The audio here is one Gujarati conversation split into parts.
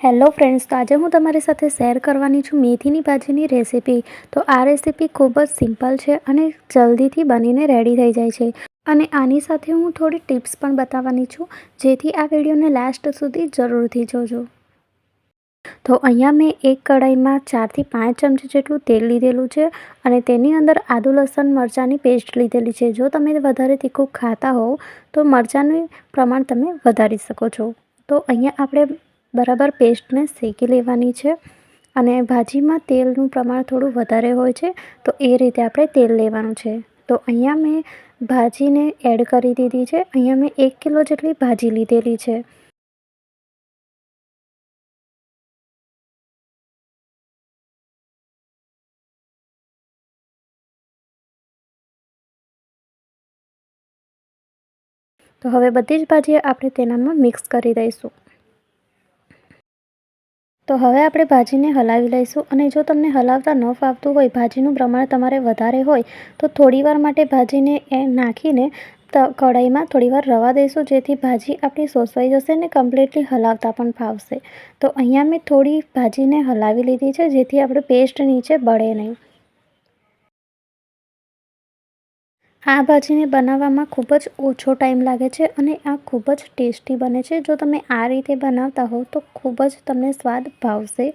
હેલો ફ્રેન્ડ્સ, તો આજે હું તમારી સાથે શેર કરવાની છું મેથીની ભાજીની રેસીપી. તો આ રેસીપી ખૂબ જ સિમ્પલ છે અને જલ્દીથી બનીને રેડી થઈ જાય છે. અને આની સાથે હું થોડી ટિપ્સ પણ બતાવવાની છું, જેથી આ વિડીયોને લાસ્ટ સુધી જરૂરથી જોજો. તો અહીંયા મેં એક કઢાઈમાં ચારથી પાંચ ચમચી જેટલું તેલ લીધેલું છે અને તેની અંદર આદુ, લસણ, મરચાંની પેસ્ટ લીધેલી છે. જો તમે વધારે તીખું ખાતા હોવ, તો મરચાંનું પ્રમાણ તમે વધારી શકો છો. તો અહીંયા આપણે બરાબર પેસ્ટને શેકી લેવાની છે અને ભાજીમાં તેલનું પ્રમાણ થોડું વધારે હોય છે, તો એ રીતે આપણે તેલ લેવાનું છે. તો અહીંયા મેં ભાજીને એડ કરી દીધી છે. અહીંયા મેં એક કિલો જેટલી ભાજી લીધેલી છે. તો હવે બધી જ ભાજી આપણે તેનામાં મિક્સ કરી દઈશું. તો હવે આપણે ભાજીને હલાવી લઈશું અને જો તમને હલાવતા ન ફાવતું હોય, ભાજીનું પ્રમાણ તમારે વધારે હોય, તો થોડીવાર માટે ભાજીને એ નાખીને કઢાઈમાં થોડીવાર રવા દઈશું, જેથી ભાજી આપણી સોસવાઈ જશે ને કમ્પ્લીટલી હલાવતા પણ ફાવશે. તો અહીંયા મેં થોડી ભાજીને હલાવી લીધી છે, જેથી આપણે પેસ્ટ નીચે બળે નહીં. આ ભાજીને બનાવવામાં ખૂબ જ ઓછો ટાઈમ લાગે છે અને આ ખૂબ જ ટેસ્ટી બને છે. જો તમે આ રીતે બનાવતા હો તો ખૂબ જ તમને સ્વાદ ભાવશે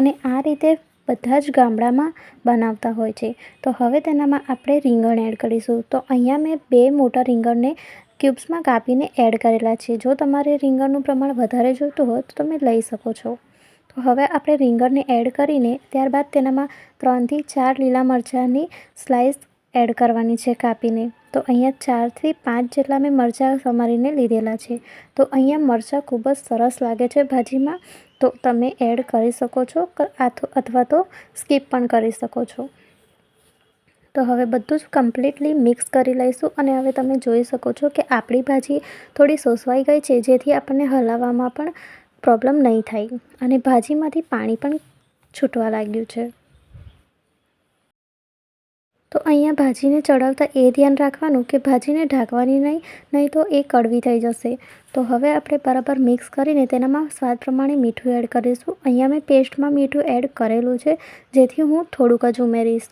અને આ રીતે બધા જ ગામડામાં બનાવતા હોય છે. તો હવે તેનામાં આપણે રીંગણ એડ કરીશું. તો અહીંયા મેં બે મોટા રીંગણને ક્યુબ્સમાં કાપીને એડ કરેલા છે. જો તમારે રીંગણનું પ્રમાણ વધારે જોઈતું હોય તો તમે લઈ શકો છો. તો હવે આપણે રીંગણને એડ કરીને ત્યારબાદ તેનામાં ત્રણથી ચાર લીલા મરચાંની સ્લાઇસ એડ કરવાની છે કાપીને. તો અહીંયા ચારથી પાંચ જેટલા મેં મરચાં સમારીને લીધેલા છે. તો અહીંયા મરચાં ખૂબ જ સરસ લાગે છે ભાજીમાં. તો તમે એડ કરી શકો છો અથવા તો સ્કીપ પણ કરી શકો છો. તો હવે બધું જ કમ્પ્લીટલી મિક્સ કરી લઈશું અને હવે તમે જોઈ શકો છો કે આપણી ભાજી થોડી સોસવાઈ ગઈ છે, જેથી આપણને હલાવવામાં પણ પ્રોબ્લેમ નહીં થાય. અને ભાજીમાંથી પાણી પણ છૂટવા લાગ્યું છે. તો અહીંયા ભાજીને ચડાવતા એ ધ્યાન રાખવાનું કે ભાજીને ઢાંકવાની નહીં નહીં તો એ કડવી થઈ જશે. તો હવે આપણે બરાબર મિક્સ કરીને તેનામાં સ્વાદ પ્રમાણે મીઠું એડ કરીશું. અહીંયા મેં પેસ્ટમાં મીઠું એડ કરેલું છે, જેથી હું થોડુંક જ ઉમેરીશ.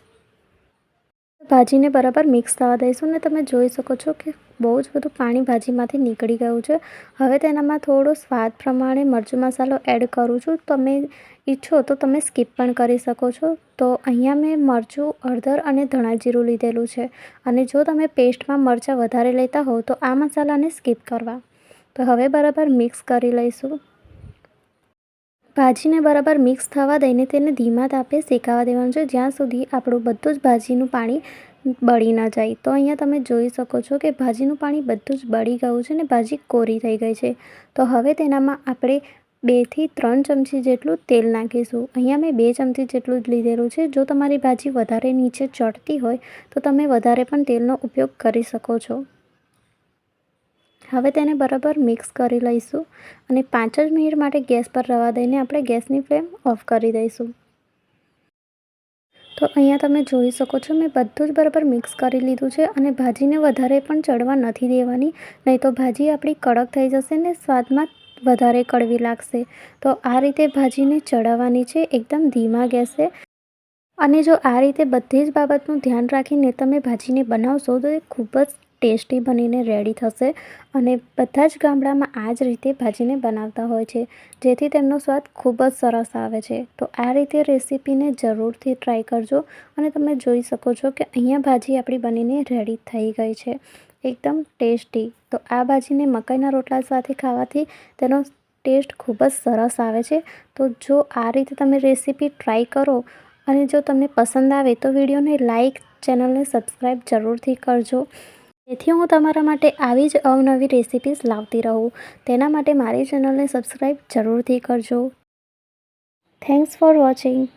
ભાજીને બરાબર મિક્સ થવા દઈશું ને તમે જોઈ શકો છો કે બહુ જ બધું પાણી ભાજીમાંથી નીકળી ગયું છે. હવે તેનામાં થોડો સ્વાદ પ્રમાણે મરચું મસાલો એડ કરું છું. તમે ઈચ્છો તો તમે સ્કીપ પણ કરી શકો છો. તો અહીંયા મેં મરચું, હળદર અને ધણા જીરું લીધેલું છે. અને જો તમે પેસ્ટમાં મરચાં વધારે લેતા હો તો આ મસાલાને સ્કીપ કરવા. તો હવે બરાબર મિક્સ કરી લઈશું. ભાજીને બરાબર મિક્સ થવા દઈને તેને ધીમા તાપે શેકાવા દેવાનું છે. જ્યાં સુધી આપણું બધું જ ભાજીનું પાણી બળી ન જાય. તો અહીંયા તમે જોઈ શકો છો કે ભાજીનું પાણી બધું જ બળી ગયું છે ને ભાજી કોરી થઈ ગઈ છે. તો હવે તેનામાં આપણે બેથી ત્રણ ચમચી જેટલું તેલ નાખીશું. અહીંયા મેં બે ચમચી જેટલું જ લીધેલું છે. જો તમારી ભાજી વધારે નીચે ચડતી હોય, તો તમે વધારે પણ તેલનો ઉપયોગ કરી શકો છો. હવે તેને બરાબર મિક્સ કરી લઈશું અને પાંચ જ મિનિટ માટે ગેસ પર રવા દઈને આપણે ગેસની ફ્લેમ ઓફ કરી દઈશું. તો અહીંયા તમે જોઈ શકો છો, મેં બધું જ બરાબર મિક્સ કરી લીધું છે અને ભાજીને વધારે પણ ચડવા નથી દેવાની. નહીં તો ભાજી આપણી કડક થઈ જશે ને સ્વાદમાં વધારે કડવી લાગશે. તો આ રીતે ભાજીને ચડાવવાની છે, એકદમ ધીમા ગેસે. અને જો આ રીતે બધી જ બાબતનું ધ્યાન રાખીને તમે ભાજીને બનાવશો તો એ ખૂબ જ ટેસ્ટી બનીને રેડી થશે. અને બધા જ ગામડામાં આ જ રીતે ભાજીને બનાવતા હોય છે, જેથી તેમનો સ્વાદ ખૂબ જ સરસ આવે છે. તો આ રીતે રેસીપીને જરૂરથી ટ્રાય કરજો અને તમે જોઈ શકો છો કે અહીંયા ભાજી આપણી બનીને રેડી થઈ ગઈ છે. એકદમ ટેસ્ટી. તો આ ભાજીને મકાઈના રોટલા સાથે ખાવાથી તેનો ટેસ્ટ ખૂબ જ સરસ આવે છે. તો જો આ રીતે તમે રેસીપી ટ્રાય કરો અને જો તમને પસંદ આવે તો વિડીયોને લાઇક ચેનલને સબસ્ક્રાઈબ જરૂરથી કરજો. જેથી હું તમારા માટે આવી જ અવનવી રેસિપીઝ લાવતી રહું. તેના માટે મારી ચેનલને સબસ્ક્રાઈબ જરૂરથી કરજો. Thanks for watching